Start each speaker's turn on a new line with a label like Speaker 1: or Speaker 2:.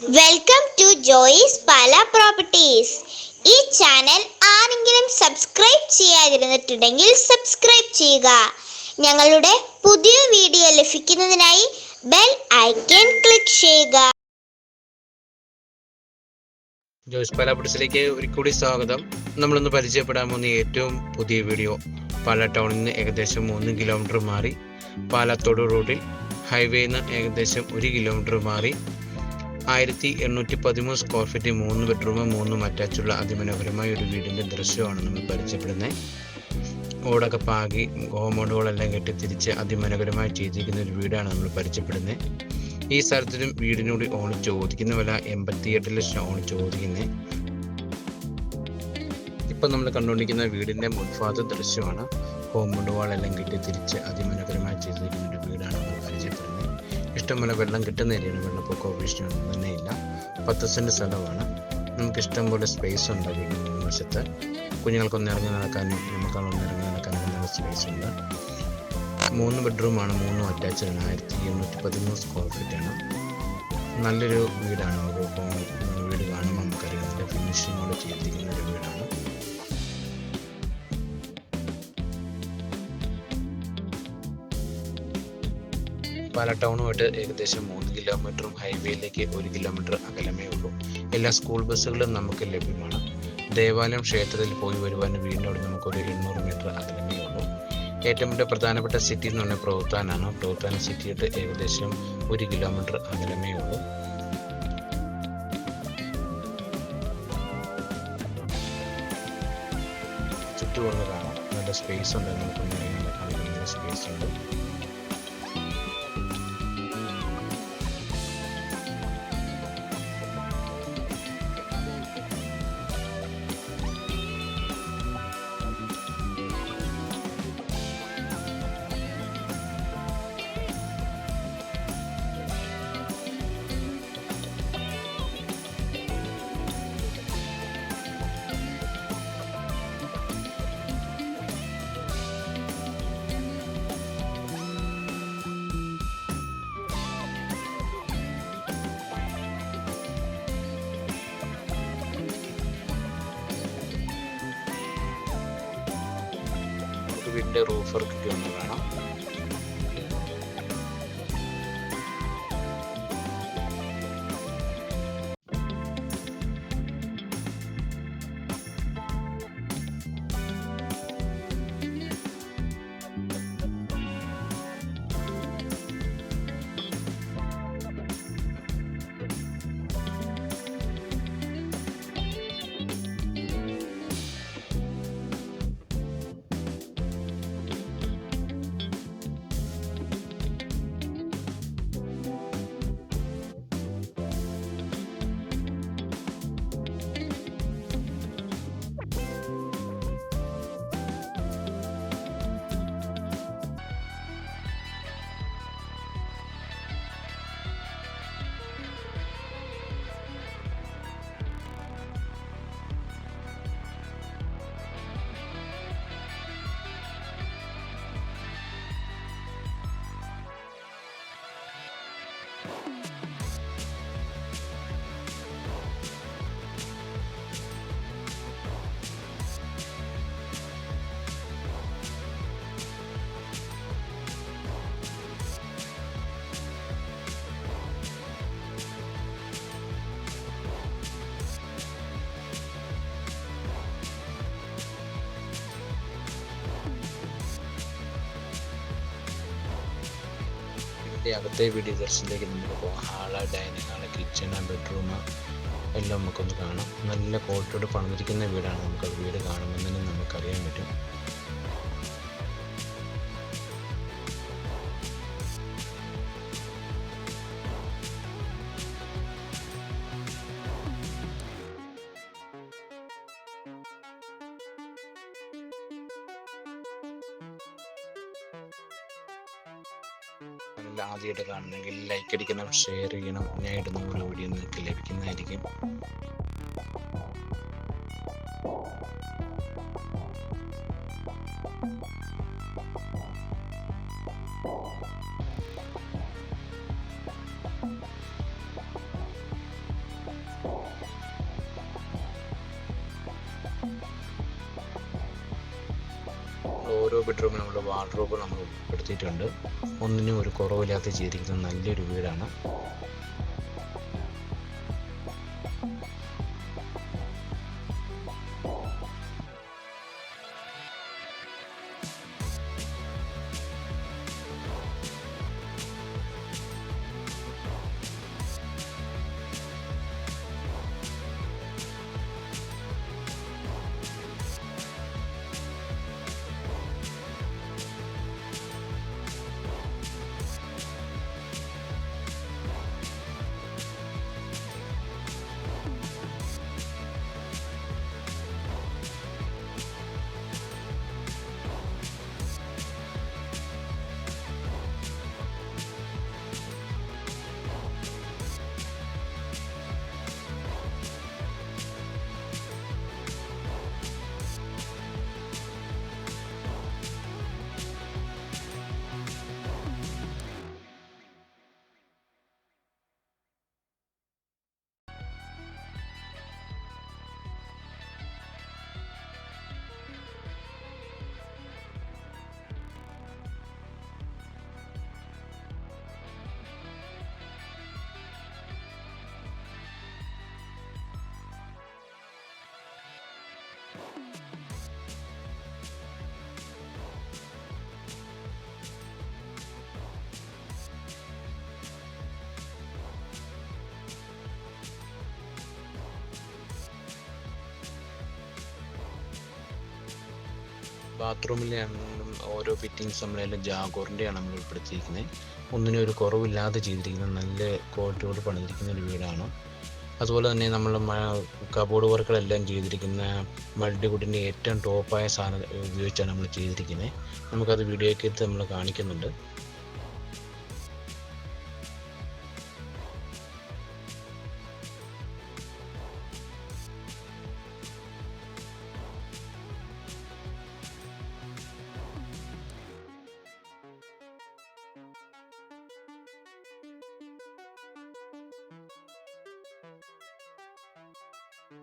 Speaker 1: Welcome to Joy's Pala properties ഈ channel ആരെങ്കിലും subscribe ചെയ്യാതിരുന്നിട്ടുണ്ടെങ്കിൽ സബ്സ്ക്രൈബ് ചെയ്യുക. ഞങ്ങളുടെ പുതിയ വീഡിയോ ലഭിക്കുന്നതിനായി ബെൽ ഐക്കൺ ക്ലിക്ക് ചെയ്യുക.
Speaker 2: ജോയിസ് പാല പ്രോപ്പർട്ടീസിലേക്ക് ഒരു കൂടി സ്വാഗതം. നമ്മളിന്ന് പരിചയപ്പെടാൻ പോകുന്ന ഏറ്റവും പുതിയ വീഡിയോ പാല ടൗണിൽ നിന്ന് ഏകദേശം മൂന്ന് കിലോമീറ്റർ മാറി പാലത്തോട് റോഡിൽ ഹൈവേയിൽ നിന്ന് ഏകദേശം ഒരു കിലോമീറ്റർ മാറി ആയിരത്തി എണ്ണൂറ്റി പതിമൂന്ന് സ്ക്വയർ ഫീറ്റ് മൂന്ന് ബെഡ്റൂമും മൂന്നും അറ്റാച്ചുള്ള അതിമനോഹരമായ ഒരു വീടിന്റെ ദൃശ്യമാണ് നമ്മൾ പരിചയപ്പെടുന്നത് ഓടൊക്കെ പാകി ഗോമോഡുകളെല്ലാം കെട്ടി തിരിച്ച് അതിമനോഹരമായി ചെയ്തിരിക്കുന്ന ഒരു വീടാണ് നമ്മൾ പരിചയപ്പെടുന്നത് ഈ സ്ഥലത്തിനും വീടിനോട് ഓൺ ചോദിക്കുന്ന വില എൺപത്തിയെട്ട് ലക്ഷം ഓൺ ചോദിക്കുന്നത് ഇപ്പം നമ്മൾ കണ്ടുകൊണ്ടിരിക്കുന്ന വീടിന്റെ മുൻഭാഗത്ത് ദൃശ്യമാണ്. കോമ്പൗണ്ട് വാളെല്ലാം കെട്ടി തിരിച്ച് അതിമനോഹരമായി ചെയ്തിരിക്കുന്ന ഒരു വീടാണ് നമ്മൾ പരിചയപ്പെടുന്നത്. ഇഷ്ടംപോലെ വെള്ളം കിട്ടുന്ന ഏരിയയാണ് വെള്ളപ്പൊക്കോ ഭീഷണിയൊന്നും ഇല്ല. പത്ത് സെന്റ് സ്ഥലമാണ്. നമുക്ക് ഇഷ്ടംപോലെ സ്പേസ് ഉണ്ട് വീടിന് വശത്ത്. കുഞ്ഞുങ്ങൾക്കൊന്ന് ഇറങ്ങി നടക്കാനും നമുക്കൊന്ന് ഇറങ്ങി നടക്കാനും നല്ല സ്പേസ് ഉണ്ട്. മൂന്ന് ബെഡ്റൂമാണ് മൂന്നും അറ്റാച്ച്ഡ് ആയിരത്തി എണ്ണൂറ്റി പതിമൂന്ന് സ്ക്വയർ ഫീറ്റ് ആണ്. നല്ലൊരു വീടാണ്. ഒരു വീട് കാണുമ്പോൾ നമുക്കറിയാം. നല്ല ഫിനിഷിങ്ങോട് ചെയ്തിരിക്കുന്ന ഒരു വീടാണ്. പാല ടൗണുമായിട്ട് ഏകദേശം മൂന്ന് കിലോമീറ്ററും ഹൈവേയിലേക്ക് ഒരു കിലോമീറ്റർ അകലമേ ഉള്ളൂ. എല്ലാ സ്കൂൾ ബസ്സുകളും നമുക്ക് ലഭ്യമാണ്. ദേവാലയം ക്ഷേത്രത്തിൽ പോയി വരുവാനും വീടിനോട് നമുക്കൊരു എണ്ണൂറ് മീറ്റർ അകലമേ ഉള്ളൂ. ഏറ്റവും പ്രധാനപ്പെട്ട സിറ്റി എന്ന് പറഞ്ഞാൽ പ്രവർത്താനാണ് പ്രവർത്താന സിറ്റിയിട്ട് ഏകദേശം ഒരു കിലോമീറ്റർ അകലമേ ഉള്ളൂ. ചുറ്റുപാടുകളാണ് നല്ല സ്പേസ് ഉണ്ട്. നമുക്ക് സ്പേസ് ഉണ്ട്. വീടിന്റെ റൂഫ് വർക്ക് ഒന്ന് കാണാം ഇതിന്റെ അകത്തെ വീഡിയോ ദർശനത്തിലേക്ക് നമുക്ക് പോകാം hall dining hall kitchen bedroom എല്ലാം നമുക്കൊന്ന് കാണാം. നല്ല ക്വാളിറ്റിയോട് പണിതിരിക്കുന്ന വീടാണ് നമുക്ക് വീട് കാണുമ്പോൾ തന്നെ നമുക്കറിയാൻ പറ്റും. ചാനൽ ആദ്യമായിട്ട് കാണണമെങ്കിൽ ലൈക്ക് അടിക്കണം ഷെയർ ചെയ്യണം. ഞാൻ ഇടുന്ന വീഡിയോ നിങ്ങൾക്ക് ലഭിക്കുന്നതായിരിക്കും. ഓരോ ബെഡ്റൂമിലും നമ്മൾ വാർഡ്രോബ് നമ്മൾ ഉൾപ്പെടുത്തിയിട്ടുണ്ട് ഒന്നിനും ഒരു കുറവില്ലാത്ത ചെയ്തിരിക്കുന്ന നല്ലൊരു വീടാണ്. ബാത്റൂമിലെ ഓരോ ഫിറ്റിങ്സ് നമ്മളെല്ലാം ജാഗോറിന്റെയാണ് നമ്മൾ ഉൾപ്പെടുത്തിയിരിക്കുന്നത്. ഒന്നിനും ഒരു കുറവില്ലാതെ ചെയ്തിരിക്കുന്ന നല്ല ക്വാളിറ്റിയോട് പണിതിരിക്കുന്ന ഒരു വീടാണ്. അതുപോലെ തന്നെ നമ്മൾ കബോർഡ് വർക്കുകളെല്ലാം ചെയ്തിരിക്കുന്ന മൾട്ടിവുഡിന്റെ ഏറ്റവും ടോപ്പായ സാധനം ഉപയോഗിച്ചാണ് നമ്മൾ ചെയ്തിരിക്കുന്നത്. നമുക്കത് വീഡിയോയ്ക്ക് നമ്മൾ കാണിക്കുന്നുണ്ട്. Bye.